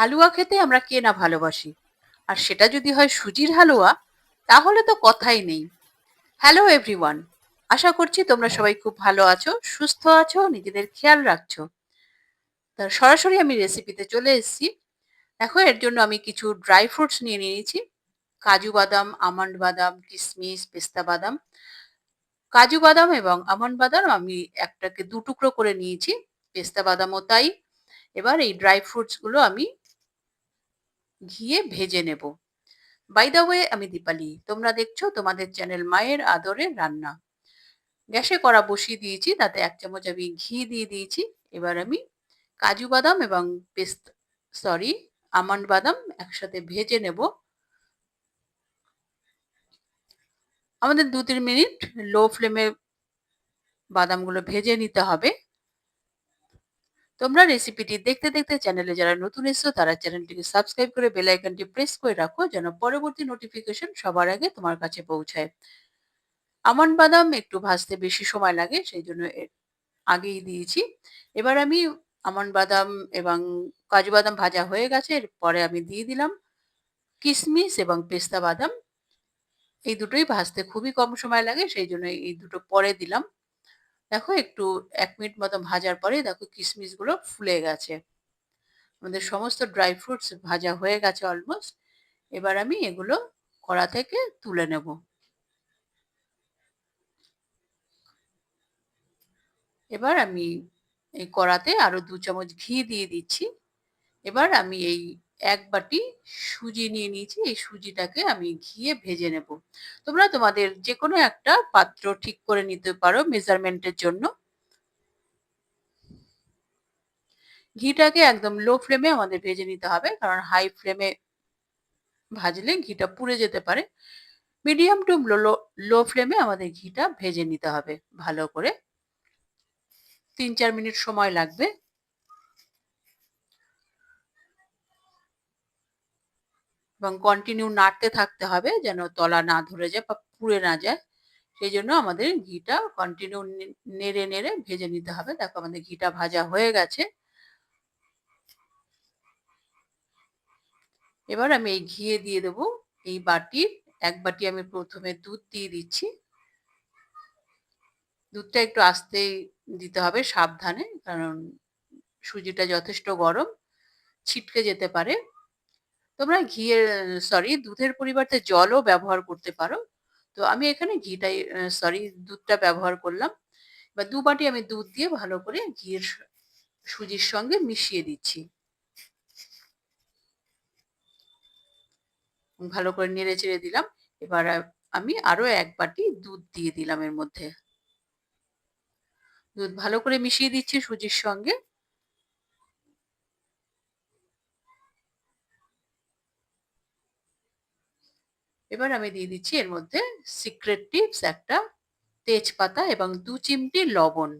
হালুয়া খেতে আমরা কে না ভালোবাসি? আর সেটা যদি হয় সুজির হালুয়া, তাহলে তো কথাই নেই। হ্যালো এভরিওয়ান আশা করছি তোমরা সবাই খুব ভালো আছো, সুস্থ আছো, নিজেদের খেয়াল রাখছো। তা সরাসরি আমি রেসিপিতে চলে এসেছি। দেখো, এর জন্য আমি কিছু ড্রাই ফ্রুটস নিয়ে নিয়েছি। কাজু বাদাম, আমন্ড বাদাম কিশমিশ পেস্তা বাদাম। কাজু বাদাম এবং আমন্ড বাদাম আমি একটাকে দু টুকরো করে নিয়েছি। পেস্তা বাদামও তাই। এবার এই ড্রাই ফ্রুটসগুলো আমি ঘিয়ে ভেজে নেব। বাই দা ওয়ে আমি দীপালি। তোমরা দেখছ তোমাদের চ্যানেল মায়ের আদরে রান্না। গ্যাসে কড়া বসিয়ে দিয়েছি, তাতে এক চামচ আমি ঘি দিয়ে দিয়েছি। এবার আমি কাজু বাদাম এবং পেস্ত সরি আমন্ড বাদাম একসাথে ভেজে নেব। আমাদের দু তিন মিনিট লো ফ্লেমে বাদামগুলো ভেজে নিতে হবে। তোমরা রেসিপিটি দেখতে দেখতে চ্যানেলে যারা নতুন এসছো, তারা চ্যানেলটিকে সাবস্ক্রাইব করে বেল আইকনটি প্রেস করে রাখো, যেন পরবর্তী নোটিফিকেশন সবার আগে তোমার কাছে পৌঁছায়। আমন্ড বাদাম একটু ভাজতে বেশি সময় লাগে, সেই জন্য আগেই দিয়েছি। এবার আমি আমন্ড বাদাম এবং কাজু বাদাম ভাজা হয়ে গেছে, এরপরে আমি দিয়ে দিলাম কিশমিশ এবং পেস্তা বাদাম। এই দুটোই ভাজতে খুবই কম সময় লাগে, সেই জন্য এই দুটো পরে দিলাম। দেখো একটু, এক মিনিট মতো ভাজার পরে দেখো কিশমিশগুলো ফুলে গেছে। আমাদের সমস্ত ড্রাই ফ্রুটস ভাজা হয়ে গেছে অলমোস্ট এবার আমি এগুলো কড়া থেকে তুলে নেব। এবার আমি এই কড়াতে আরও দু চামচ ঘি দিয়ে দিচ্ছি। এবার আমি এই এক বাটি সুজি নিয়ে নিয়েছি। এই সুজিটাকে আমি ঘিয়ে ভেজে নেব। তোমরা তোমাদের যে কোনো একটা পাত্র ঠিক করে নিতে পারো মেজারমেন্টের জন্য। ঘিটাকে একদম লো ফ্লেমে আমাদের ভেজে নিতে হবে, কারণ হাই ফ্লেমে ভাজলে ঘিটা পুড়ে যেতে পারে। মিডিয়াম টু লো লো ফ্লেমে আমাদের ঘিটা ভেজে নিতে হবে ভালো করে। তিন চার মিনিট সময় লাগবে। এবং কন্টিনিউ নাড়তে থাকতে হবে যেন তলা না ধরে যায় বা পুড়ে না যায়। সেই জন্য আমাদের ঘিটা কন্টিনিউ নেড়ে নেড়ে ভেজে নিতে হবে। দেখো আমাদের ঘিটা ভাজা হয়ে গেছে। এবার আমি এই ঘিয়ে দিয়ে দেবো। এই বাটির এক বাটি আমি প্রথমে দুধ দিয়ে দিচ্ছি। দুধটা একটু আস্তেই দিতে হবে সাবধানে, কারণ সুজিটা যথেষ্ট গরম, ছিটকে যেতে পারে। তোমরা ঘিয়ের সরি দুধের পরিবর্তে জলও ব্যবহার করতে পারো। তো আমি এখানে ঘিটাই সরি দুধটা ব্যবহার করলাম। বা দু বাটি আমি দুধ দিয়ে ভালো করে ঘিয়ের সুজির সঙ্গে মিশিয়ে দিচ্ছি। ভালো করে নেড়ে চেড়ে দিলাম। এবার আমি আরও এক বাটি দুধ দিয়ে দিলাম এর মধ্যে। দুধ ভালো করে মিশিয়ে দিচ্ছি সুজির সঙ্গে। এবার আমি দিয়ে দিচ্ছি এর মধ্যে সিক্রেট টিপস একটা তেজপাতা এবং দু চিমটি লবণ।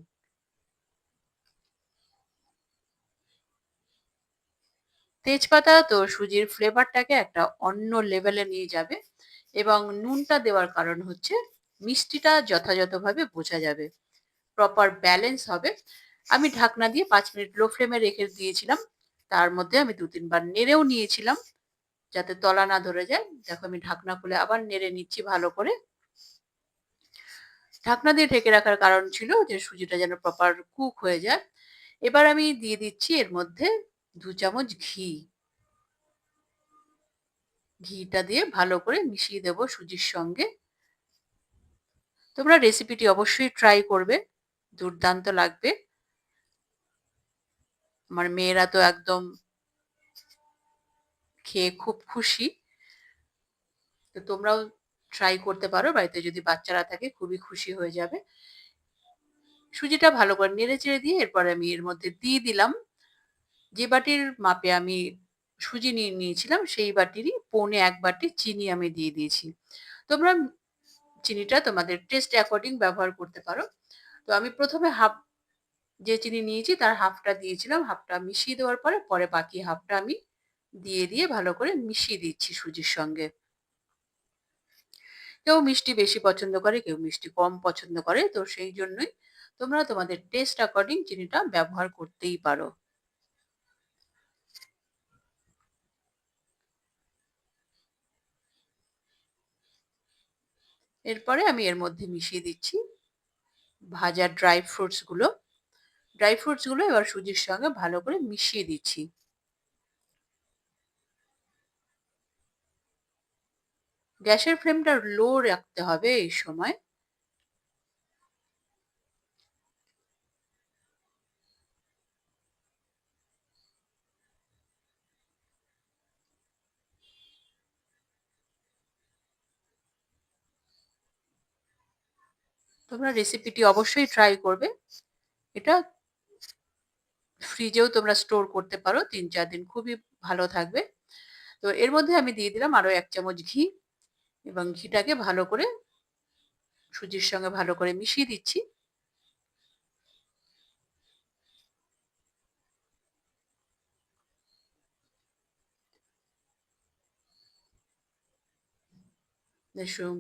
তেজপাতা তো সুজির ফ্লেভারটাকে একটা অন্য লেভেলে নিয়ে যাবে এবং নুনটা দেওয়ার কারণ হচ্ছে মিষ্টিটা যথাযথভাবে বোঝা যাবে। প্রপার ব্যালেন্স হবে। আমি ঢাকনা দিয়ে পাঁচ মিনিট লো ফ্লেমে রেখে দিয়েছিলাম। তার মধ্যে আমি দু তিনবার নেড়েও নিয়েছিলাম। যাতে তলা না ধরে যায়। দেখো আমি ঢাকনা খুলে আবার নেড়ে নিচ্ছি ভালো করে। ঢাকনা দিয়ে ঢেকে রাখার কারণ ছিল যে সুজিটা যেন প্রপার কুক হয়ে যায়। এবার আমি দিয়ে দিচ্ছি এর মধ্যে দু চামচ ঘি। ঘিটা দিয়ে ভালো করে মিশিয়ে দেব সুজির সঙ্গে। তোমরা রেসিপিটি অবশ্যই ট্রাই করবে, দুর্দান্ত লাগবে। আমার মেয়েরা তো একদম খেয়ে খুব খুশি। তো তোমরাও ট্রাই করতে পারো, বাড়িতে যদি বাচ্চারা থাকে খুবই খুশি হয়ে যাবে। সুজিটা ভালো করে নেড়ে চেড়ে দিয়ে এরপরে আমি এর মধ্যে দিয়ে দিলাম। যে বাটির মাপে আমি সুজি নিয়ে নিয়েছিলাম সেই বাটিরই পৌনে এক বাটি চিনি আমি দিয়ে দিয়েছি। তোমরা চিনিটা তোমাদের টেস্ট অ্যাকর্ডিং ব্যবহার করতে পারো। তো আমি প্রথমে হাফ যে চিনি নিয়েছি তার হাফটা দিয়েছিলাম হাফটা মিশিয়ে দেওয়ার পরে পরে বাকি হাফটা আমি দিয়ে দিয়ে ভালো করে মিশিয়ে দিচ্ছি সুজির সঙ্গে। কেউ মিষ্টি বেশি পছন্দ করে, কেউ মিষ্টি কম পছন্দ করে, তো সেই জন্যই তোমরা তোমাদের টেস্ট অ্যাকর্ডিং চিনিটা ব্যবহার করতেই পারো। এরপরে আমি এর মধ্যে মিশিয়ে দিচ্ছি ভাজা ড্রাই ফ্রুটসগুলো। ড্রাই ফ্রুটসগুলো এবার সুজির সঙ্গে ভালো করে মিশিয়ে দিচ্ছি। গ্যাসের ফ্লেমটা লো রাখতে হবে এই সময়। তোমরা রেসিপিটি অবশ্যই ট্রাই করবে। এটা ফ্রিজেও তোমরা স্টোর করতে পারো, তিন চার দিন খুবই ভালো থাকবে। তো এর মধ্যে আমি দিয়ে দিলাম আরও এক চামচ ঘি। এবং ঘিটাকে ভালো করে সুজির সঙ্গে ভালো করে মিশিয়ে দিচ্ছি।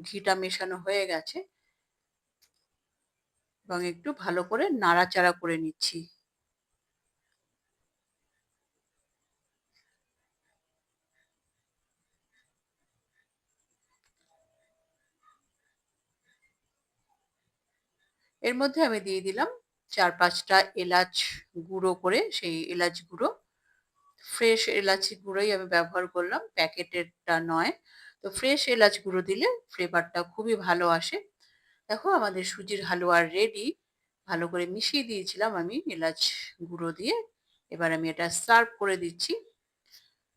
ঘিটা মেশানো হয়ে গেছে। এবং একটু ভালো করে নাড়াচাড়া করে নিচ্ছি। এর মধ্যে আমি দিয়ে দিলাম চার পাঁচটা এলাচ গুঁড়ো করে সেই এলাচ গুঁড়ো। ফ্রেশ এলাচি গুঁড়োই আমি ব্যবহার করলাম, প্যাকেটেরটা নয়। তো ফ্রেশ এলাচ গুঁড়ো দিলে ফ্লেভারটা খুবই ভালো আসে। দেখো আমাদের সুজির হালুয়া রেডি ভালো করে মিশিয়ে দিয়েছিলাম আমি এলাচ গুঁড়ো দিয়ে। এবার আমি এটা সার্ভ করে দিচ্ছি।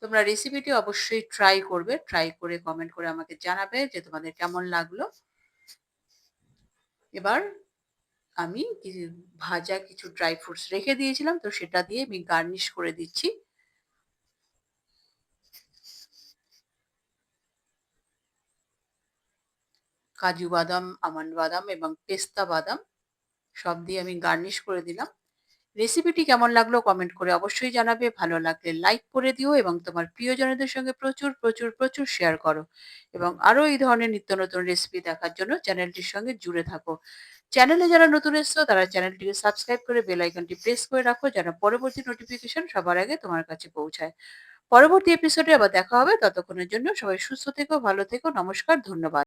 তোমরা রেসিপিটি অবশ্যই ট্রাই করবে। ট্রাই করে কমেন্ট করে আমাকে জানাবে যে তোমাদের কেমন লাগল। এবার আমি ভাজা কিছু ড্রাই ফ্রুটস রেখে দিয়েছিলাম, তো সেটা দিয়ে আমি গার্নিশ করে দিচ্ছি। কাজু বাদাম, আমন্ড বাদাম এবং পেস্তা বাদাম সব দিয়ে আমি গার্নিশ করে দিলাম। রেসিপিটি কেমন লাগল কমেন্ট করে অবশ্যই জানাবে। ভালো লাগলে লাইক করে দিও এবং তোমার প্রিয়জনদের সঙ্গে প্রচুর প্রচুর প্রচুর শেয়ার করো এবং আরও এই ধরনের নিত্য নতুন রেসিপি দেখার জন্য চ্যানেলটির সঙ্গে জুড়ে থাকো। চ্যানেলে যারা নতুন এসছো, তারা চ্যানেলটিকে সাবস্ক্রাইব করে বেল আইকনটি প্রেস করে রাখো যেন পরবর্তী নোটিফিকেশন সবার আগে তোমার কাছে পৌঁছায়। পরবর্তী এপিসোডে আবার দেখা হবে। ততক্ষণের জন্য সবাই সুস্থ থেকো, ভালো থেকো, নমস্কার, ধন্যবাদ।